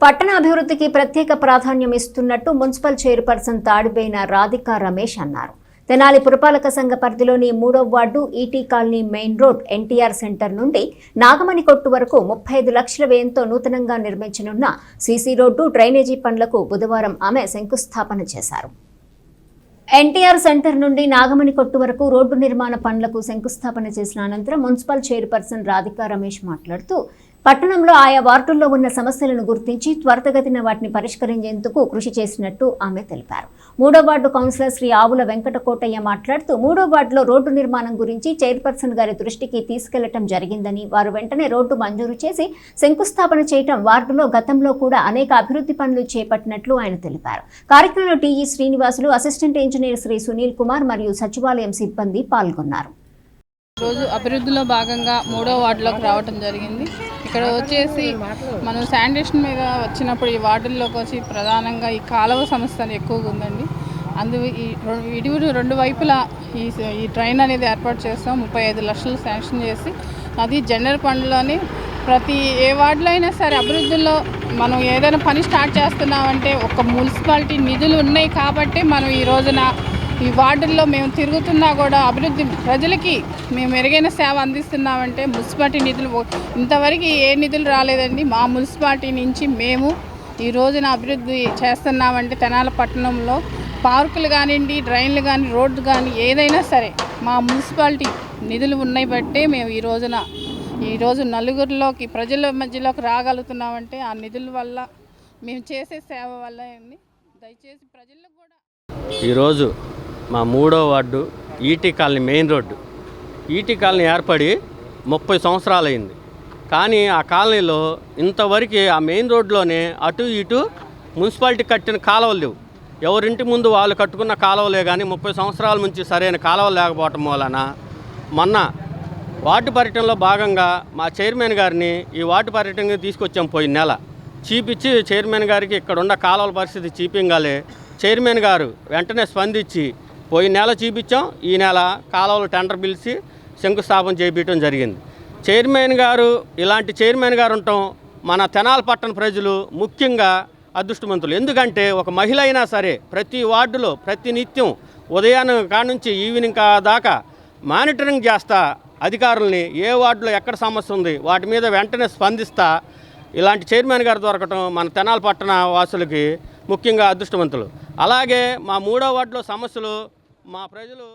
పట్టణ అభివృద్ధికి ప్రత్యేక ప్రాధాన్యం ఇస్తున్నట్టు మున్సిపల్ చైర్పర్సన్ తాడిపోయిన రాధికా రమేష్ అన్నారు. తెనాలి పురపాలక సంఘ పరిధిలోని మూడో ward ET colony main road NTR centre నుండి నాగమణి కొట్టు వరకు ముప్పై ఐదు లక్షల వ్యయంతో నూతనంగా నిర్మించనున్న సీసీ రోడ్డు డ్రైనేజీ పనులకు బుధవారం ఆమె శంకుస్థాపన చేశారు. ఎన్టీఆర్ సెంటర్ నుండి నాగమణి కొట్టు వరకు రోడ్డు నిర్మాణ పనులకు శంకుస్థాపన చేసిన అనంతరం మున్సిపల్ చైర్పర్సన్ రాధికా రమేష్ మాట్లాడుతూ పట్టణంలో ఆయా వార్డుల్లో ఉన్న సమస్యలను గుర్తించి త్వరితగతిన వాటిని పరిష్కరించేందుకు కృషి చేసినట్టు ఆమె తెలిపారు. మూడో వార్డు కౌన్సిలర్ శ్రీ ఆవుల వెంకటకోటయ్య మాట్లాడుతూ మూడో వార్డులో రోడ్డు నిర్మాణం గురించి చైర్పర్సన్ గారి దృష్టికి తీసుకెళ్ళటం జరిగిందని వారు వెంటనే రోడ్డు మంజూరు చేసి శంకుస్థాపన చేయటం వార్డులో గతంలో కూడా అనేక అభివృద్ధి పనులు చేపట్టినట్లు ఆయన తెలిపారు. కార్యక్రమంలో TE Srinivasulu assistant engineer Shri Sunil Kumar మరియు సచివాలయం సిబ్బంది పాల్గొన్నారు. రోజు అభివృద్ధిలో భాగంగా మూడో వార్డులోకి రావడం జరిగింది. ఇక్కడ వచ్చేసి మనం శానిటేషన్ మీద వచ్చినప్పుడు ఈ వార్డుల్లోకి వచ్చి ప్రధానంగా ఈ కాలువ సమస్య ఎక్కువగా ఉందండి. అందు ఈ రెం- రెండు వైపులా ఈ ఈ ట్రైన్ అనేది ఏర్పాటు చేస్తాం. ముప్పై ఐదు లక్షలు శాంక్షన్ చేసి అది జనరల్ ఫండ్లోని ప్రతి ఏ వార్డులో అయినా సరే అభివృద్ధిలో మనం ఏదైనా పని స్టార్ట్ చేస్తున్నామంటే ఒక మున్సిపాలిటీ నిధులు ఉన్నాయి కాబట్టి మనం ఈ రోజున ఈ వార్డుల్లో మేము తిరుగుతున్నా కూడా అభివృద్ధి ప్రజలకి మేము మెరుగైన సేవ అందిస్తున్నామంటే మున్సిపాలిటీ నిధులు ఇంతవరకు ఏ నిధులు రాలేదండి. మా మున్సిపాలిటీ నుంచి మేము ఈ రోజున అభివృద్ధి చేస్తున్నామంటే తెనాల పట్టణంలో పార్కులు కానివ్వండి డ్రైన్లు కానీ రోడ్డు కానీ ఏదైనా సరే మా మున్సిపాలిటీ నిధులు ఉన్నాయి బట్టే మేము ఈ రోజున ఈరోజు నలుగురిలోకి ప్రజల మధ్యలోకి రాగలుగుతున్నామంటే ఆ నిధుల వల్ల మేము చేసే సేవ వల్ల అండి. దయచేసి ప్రజలకు కూడా ఈరోజు మా మూడో ward ET colony main road. ET colony ఏర్పడి ముప్పై సంవత్సరాలైంది. కానీ ఆ కాలనీలో ఇంతవరకు ఆ మెయిన్ రోడ్లోనే అటు ఇటు మున్సిపాలిటీ కట్టిన కాలువలు లేవు. ఎవరింటి ముందు వాళ్ళు కట్టుకున్న కాలువలే కానీ ముప్పై సంవత్సరాల నుంచి సరైన కాలువలు లేకపోవటం వలన మొన్న వార్డు పర్యటనలో భాగంగా మా చైర్మన్ గారిని ఈ వార్డు పర్యటనకి తీసుకొచ్చాం పోయిన నెల. చీపిచ్చి చైర్మన్ గారికి ఇక్కడ ఉన్న కాలువల పరిస్థితి చీపింగాలే. చైర్మన్ గారు వెంటనే స్పందించి పోయిన నెల చూపించాం. ఈ నెల కాలువలు టెండర్ పిలిచి శంకుస్థాపన చేపించడం జరిగింది. చైర్మన్ గారు ఇలాంటి చైర్మన్ గారు ఉండటం మన తెనాల పట్టణ ప్రజలు ముఖ్యంగా అదృష్టవంతులు. ఎందుకంటే ఒక మహిళ అయినా సరే ప్రతి వార్డులో ప్రతి నిత్యం ఉదయాన్నే కాడ నుంచి ఈవినింగ్ దాకా మానిటరింగ్ చేస్తా అధికారుల్ని ఏ వార్డులో ఎక్కడ సమస్య ఉంది వాటి మీద వెంటనే స్పందిస్తా. ఇలాంటి చైర్మన్ గారు దొరకటం మన తెనాల పట్టణ వాసులకి ముఖ్యంగా అదృష్టవంతులు. అలాగే మా మూడో వార్డులో సమస్యలు మా ప్రజలు